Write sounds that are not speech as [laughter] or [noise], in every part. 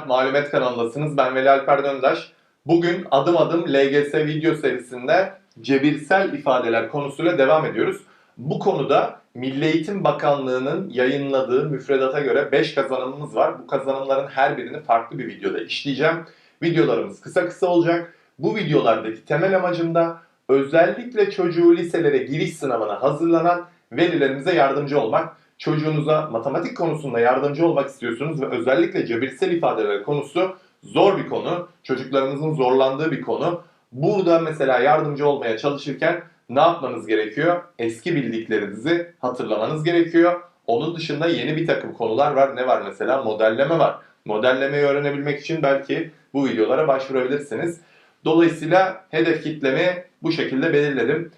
Merhaba, Malumet kanalındasınız. Ben Veli Alper Döndaş. Bugün adım adım LGS video serisinde cebirsel ifadeler konusuyla devam ediyoruz. Bu konuda Milli Eğitim Bakanlığı'nın yayınladığı müfredata göre 5 kazanımımız var. Bu kazanımların her birini farklı bir videoda işleyeceğim. Videolarımız kısa kısa olacak. Bu videolardaki temel amacım da özellikle çocuğu liselere giriş sınavına hazırlanan velilerimize yardımcı olmak çocuğunuza matematik konusunda yardımcı olmak istiyorsunuz ve özellikle cebirsel ifadeler konusu zor bir konu. Çocuklarımızın zorlandığı bir konu. Burada mesela yardımcı olmaya çalışırken ne yapmanız gerekiyor? Eski bildiklerinizi hatırlamanız gerekiyor. Onun dışında yeni bir takım konular var. Ne var mesela? Modelleme var. Modellemeyi öğrenebilmek için belki bu videolara başvurabilirsiniz. Dolayısıyla hedef kitlemi bu şekilde belirledim.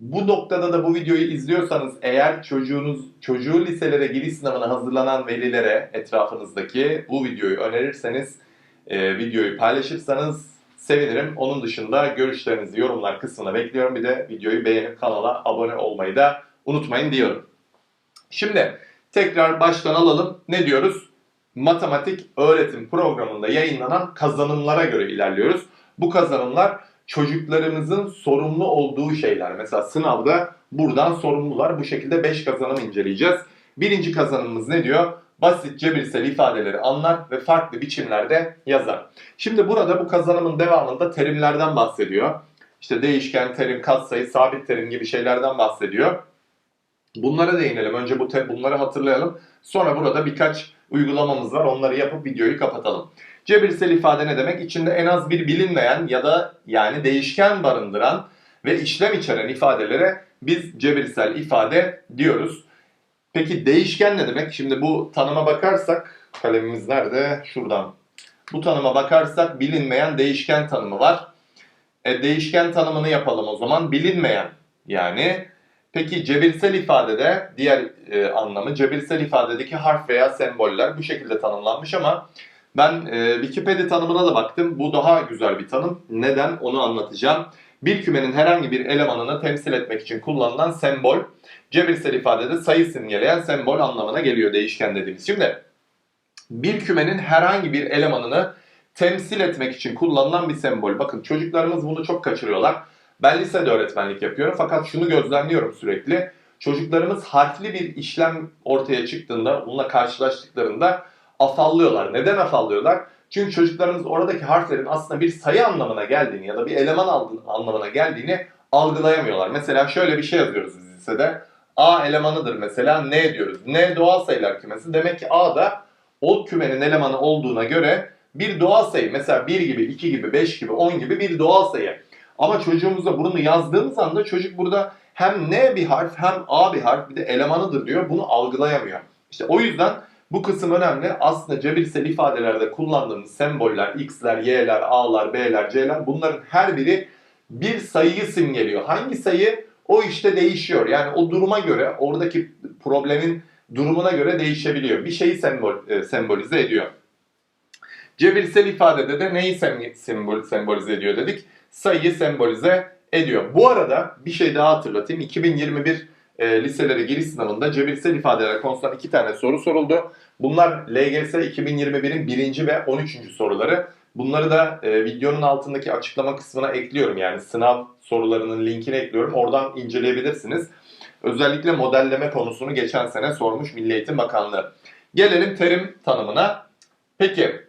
Bu noktada da bu videoyu izliyorsanız eğer çocuğunuz çocuğu liselere giriş sınavına hazırlanan velilere etrafınızdaki bu videoyu önerirseniz, e, videoyu paylaşırsanız sevinirim. Onun dışında görüşlerinizi yorumlar kısmına bekliyorum. Bir de videoyu beğenip kanala abone olmayı da unutmayın diyorum. Şimdi tekrar baştan alalım. Ne diyoruz? Matematik öğretim programında yayınlanan kazanımlara göre ilerliyoruz. Bu kazanımlar çocuklarımızın sorumlu olduğu şeyler. Mesela sınavda buradan sorumlular. Bu şekilde 5 kazanım inceleyeceğiz. Birinci kazanımımız ne diyor? Basit cebirsel ifadeleri anlar ve farklı biçimlerde yazar. Şimdi burada bu kazanımın devamında terimlerden bahsediyor. İşte değişken terim, katsayı, sabit terim gibi şeylerden bahsediyor. Bunlara değinelim. Önce bu bunları hatırlayalım. Sonra burada birkaç uygulamamız var. Onları yapıp videoyu kapatalım. Cebirsel ifade ne demek? İçinde en az bir bilinmeyen ya da yani değişken barındıran ve işlem içeren ifadelere biz cebirsel ifade diyoruz. Peki değişken ne demek? Şimdi bu tanıma bakarsak, kalemimiz nerede? Şuradan. Bu tanıma bakarsak bilinmeyen değişken tanımı var. E, değişken tanımını yapalım o zaman. Bilinmeyen yani. Peki cebirsel ifadede diğer e, anlamı cebirsel ifadedeki harf veya semboller bu şekilde tanımlanmış ama ben e, Wikipedia tanımına da baktım. Bu daha güzel bir tanım. Neden? Onu anlatacağım. Bir kümenin herhangi bir elemanını temsil etmek için kullanılan sembol, cebirsel ifadede sayı simgeleyen sembol anlamına geliyor değişken dediğimiz. Şimdi bir kümenin herhangi bir elemanını temsil etmek için kullanılan bir sembol. Bakın çocuklarımız bunu çok kaçırıyorlar. Ben lisede öğretmenlik yapıyorum fakat şunu gözlemliyorum sürekli. Çocuklarımız harfli bir işlem ortaya çıktığında, bununla karşılaştıklarında afallıyorlar. Neden afallıyorlar? Çünkü çocuklarımız oradaki harflerin aslında bir sayı anlamına geldiğini ya da bir eleman anlamına geldiğini algılayamıyorlar. Mesela şöyle bir şey yazıyoruz biz lisede. A elemanıdır mesela N diyoruz. N doğal sayılar kümesi. Demek ki A da o kümenin elemanı olduğuna göre bir doğal sayı. Mesela 1 gibi, 2 gibi, 5 gibi, 10 gibi bir doğal sayı. Ama çocuğumuza bunu yazdığımız anda çocuk burada hem N bir harf hem A bir harf bir de elemanıdır diyor. Bunu algılayamıyor. İşte o yüzden bu kısım önemli. Aslında cebirsel ifadelerde kullandığımız semboller, x'ler, y'ler, a'lar, b'ler, c'ler bunların her biri bir sayıyı simgeliyor. Hangi sayı? O işte değişiyor. Yani o duruma göre, oradaki problemin durumuna göre değişebiliyor. Bir şeyi sembol, e, sembolize ediyor. Cebirsel ifadede de neyi sem- sembol, sembolize ediyor dedik? Sayıyı sembolize ediyor. Bu arada bir şey daha hatırlatayım. 2021 e, liselere giriş sınavında cebirsel ifadeler konusundan iki tane soru soruldu. Bunlar LGS 2021'in birinci ve 13. soruları. Bunları da e, videonun altındaki açıklama kısmına ekliyorum. Yani sınav sorularının linkini ekliyorum. Oradan inceleyebilirsiniz. Özellikle modelleme konusunu geçen sene sormuş Milli Eğitim Bakanlığı. Gelelim terim tanımına. Peki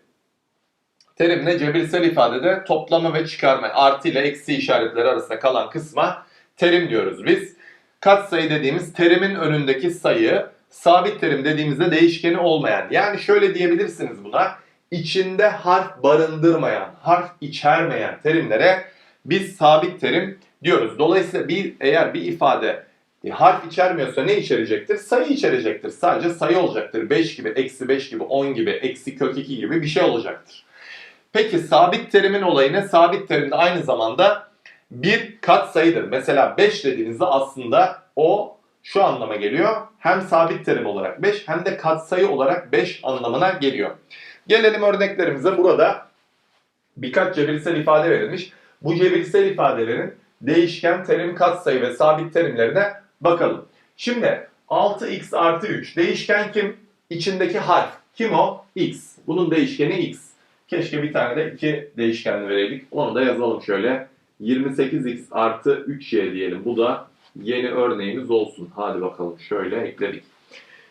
terim ne? Cebirsel ifadede toplama ve çıkarma artı ile eksi işaretleri arasında kalan kısma terim diyoruz biz. Katsayı dediğimiz terimin önündeki sayı, sabit terim dediğimizde değişkeni olmayan. Yani şöyle diyebilirsiniz buna. içinde harf barındırmayan, harf içermeyen terimlere biz sabit terim diyoruz. Dolayısıyla bir eğer bir ifade e, harf içermiyorsa ne içerecektir? Sayı içerecektir. Sadece sayı olacaktır. 5 gibi, eksi 5 gibi, 10 gibi, eksi kök 2 gibi bir şey olacaktır. Peki sabit terimin olayı ne? Sabit terim de aynı zamanda bir kat sayıdır. Mesela 5 dediğinizde aslında o şu anlama geliyor. Hem sabit terim olarak 5 hem de katsayı olarak 5 anlamına geliyor. Gelelim örneklerimize. Burada birkaç cebirsel ifade verilmiş. Bu cebirsel ifadelerin değişken terim, katsayı ve sabit terimlerine bakalım. Şimdi 6x artı 3. Değişken kim? İçindeki harf. Kim o? x. Bunun değişkeni x. Keşke bir tane de iki değişkenli vereydik. Onu da yazalım şöyle. 28x artı 3y diyelim. Bu da yeni örneğimiz olsun. Hadi bakalım şöyle ekledik.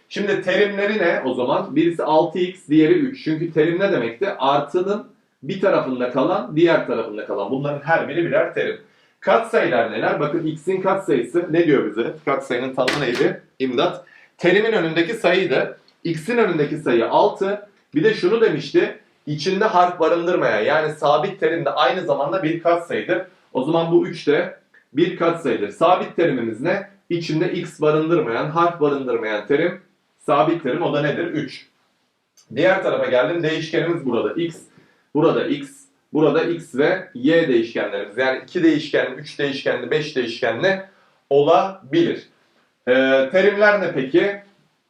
Şimdi terimleri ne o zaman? Birisi 6x, diğeri 3. Çünkü terim ne demekti? Artının bir tarafında kalan, diğer tarafında kalan. Bunların her biri birer terim. Katsayılar neler? Bakın x'in katsayısı ne diyor bize? Katsayının tanımı neydi? İmdat. Terimin önündeki sayıydı. X'in önündeki sayı 6. Bir de şunu demişti. İçinde harf barındırmayan yani sabit terim de aynı zamanda bir katsayıdır. O zaman bu 3 de bir katsayıdır. Sabit terimimiz ne? İçinde x barındırmayan, harf barındırmayan terim sabit terim. O da nedir? 3. Diğer tarafa geldim. Değişkenimiz burada x. Burada x. Burada x ve y değişkenlerimiz. Yani 2 değişkenli, 3 değişkenli, 5 değişkenli olabilir. Ee, terimler ne peki?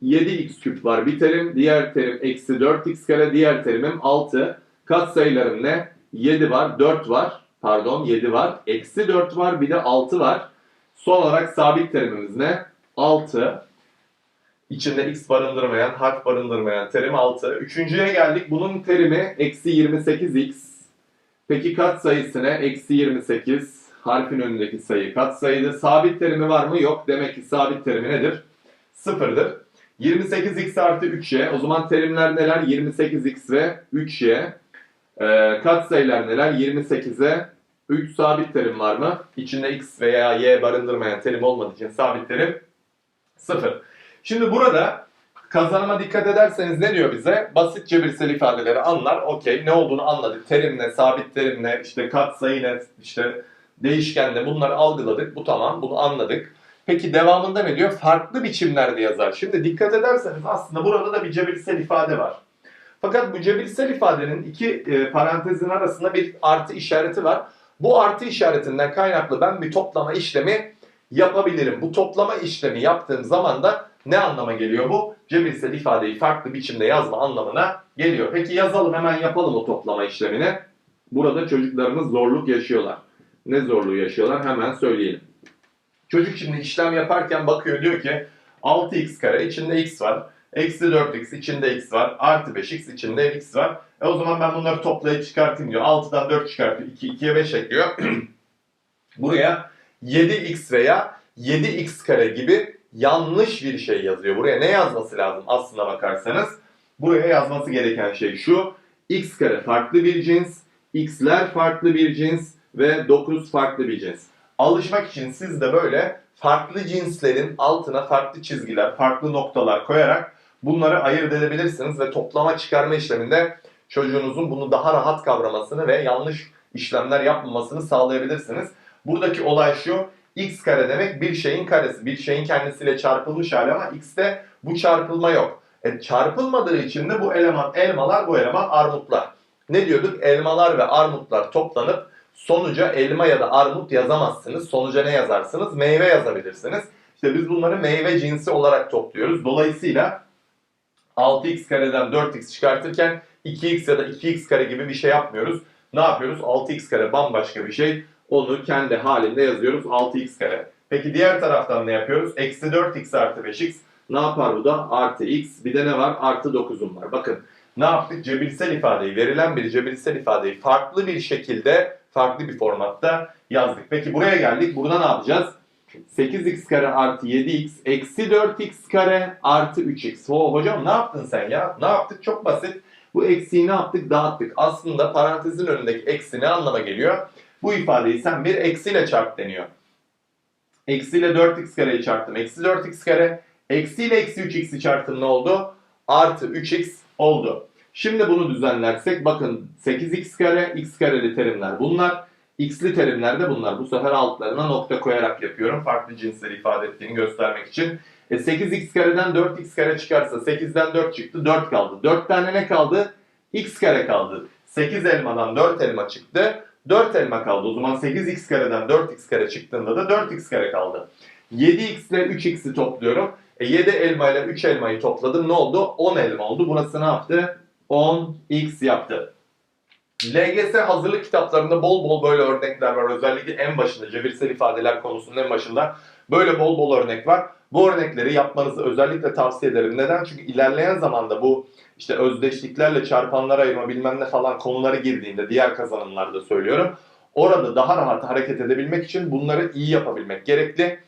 7x küp var bir terim. Diğer terim eksi 4x kare. Diğer terimim 6. Katsayılarım ne? 7 var, 4 var. Pardon 7 var. Eksi 4 var. Bir de 6 var. Son olarak sabit terimimiz ne? 6. İçinde x barındırmayan, harf barındırmayan terim 6. Üçüncüye geldik. Bunun terimi eksi 28x. Peki katsayısı ne? Eksi 28. Harfin önündeki sayı katsayıdır. Sabit terimi var mı? Yok. Demek ki sabit terimi nedir? Sıfırdır. 28x artı 3y. O zaman terimler neler? 28x ve 3y. Ee, katsayılar neler? 28'e 3 sabit terim var mı? İçinde x veya y barındırmayan terim olmadığı için sabit terim 0. Şimdi burada kazanıma dikkat ederseniz ne diyor bize? Basit cebirsel ifadeleri anlar. Okey ne olduğunu anladık. Terim ne, sabit terim ne, işte katsayı ne, işte değişken ne bunları algıladık. Bu tamam bunu anladık. Peki devamında ne diyor? Farklı biçimlerde yazar. Şimdi dikkat ederseniz aslında burada da bir cebirsel ifade var. Fakat bu cebirsel ifadenin iki e, parantezin arasında bir artı işareti var. Bu artı işaretinden kaynaklı ben bir toplama işlemi yapabilirim. Bu toplama işlemi yaptığım zaman da ne anlama geliyor bu? Cebirsel ifadeyi farklı biçimde yazma anlamına geliyor. Peki yazalım hemen yapalım o toplama işlemini. Burada çocuklarımız zorluk yaşıyorlar. Ne zorluğu yaşıyorlar hemen söyleyelim. Çocuk şimdi işlem yaparken bakıyor diyor ki 6x kare içinde x var. Eksi 4x içinde x var. Artı 5x içinde x var. E o zaman ben bunları toplayıp çıkartayım diyor. 6'dan 4 çıkartıyor. 2, 2'ye 5 ekliyor. [clears throat] Buraya 7x veya 7x kare gibi yanlış bir şey yazıyor. Buraya ne yazması lazım aslına bakarsanız? Buraya yazması gereken şey şu. x kare farklı bir cins, x'ler farklı bir cins ve 9 farklı bir cins. Alışmak için siz de böyle farklı cinslerin altına farklı çizgiler, farklı noktalar koyarak bunları ayırt edebilirsiniz ve toplama çıkarma işleminde çocuğunuzun bunu daha rahat kavramasını ve yanlış işlemler yapmamasını sağlayabilirsiniz. Buradaki olay şu, x kare demek bir şeyin karesi, bir şeyin kendisiyle çarpılmış hali ama x'te bu çarpılma yok. E, çarpılmadığı için de bu eleman elmalar, bu eleman armutlar. Ne diyorduk? Elmalar ve armutlar toplanıp sonuca elma ya da armut yazamazsınız. Sonuca ne yazarsınız? Meyve yazabilirsiniz. İşte biz bunları meyve cinsi olarak topluyoruz. Dolayısıyla 6x kareden 4x çıkartırken 2x ya da 2x kare gibi bir şey yapmıyoruz. Ne yapıyoruz? 6x kare bambaşka bir şey. Onu kendi halinde yazıyoruz 6x kare. Peki diğer taraftan ne yapıyoruz? Eksi 4x artı 5x. Ne yapar bu da? Artı x. Bir de ne var? Artı 9'um var. Bakın ne yaptık? Cebirsel ifadeyi, verilen bir cebirsel ifadeyi farklı bir şekilde, farklı bir formatta yazdık. Peki buraya geldik. Burada ne yapacağız? 8x kare artı 7x eksi 4x kare artı 3x. Ho, hocam ne yaptın sen ya? Ne yaptık? Çok basit. Bu eksiği ne yaptık? Dağıttık. Aslında parantezin önündeki eksi ne anlama geliyor? Bu ifadeyi sen bir eksiyle çarp deniyor. Eksiyle 4x kareyi çarptım. Eksi 4x kare. Eksiyle eksi 3x'i çarptım ne oldu? Artı 3x oldu. Şimdi bunu düzenlersek bakın 8x kare, x kareli terimler bunlar. X'li terimler de bunlar. Bu sefer altlarına nokta koyarak yapıyorum. Farklı cinsleri ifade ettiğini göstermek için. E 8x kareden 4x kare çıkarsa 8'den 4 çıktı 4 kaldı. 4 tane ne kaldı? x kare kaldı. 8 elmadan 4 elma çıktı. 4 elma kaldı. O zaman 8x kareden 4x kare çıktığında da 4x kare kaldı. 7x ile 3x'i topluyorum. E 7 elma ile 3 elmayı topladım. Ne oldu? 10 elma oldu. Burası ne yaptı? 10x yaptı. LGS hazırlık kitaplarında bol bol böyle örnekler var. Özellikle en başında cebirsel ifadeler konusunun en başında Böyle bol bol örnek var. Bu örnekleri yapmanızı özellikle tavsiye ederim. Neden? Çünkü ilerleyen zamanda bu işte özdeşliklerle çarpanlar ayırma bilmem ne falan konuları girdiğinde diğer kazanımlarda söylüyorum. Orada daha rahat hareket edebilmek için bunları iyi yapabilmek gerekli.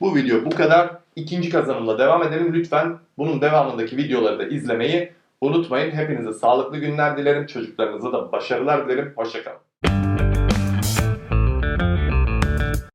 Bu video bu kadar. İkinci kazanımla devam edelim. Lütfen bunun devamındaki videoları da izlemeyi unutmayın. Hepinize sağlıklı günler dilerim. Çocuklarınıza da başarılar dilerim. Hoşçakalın.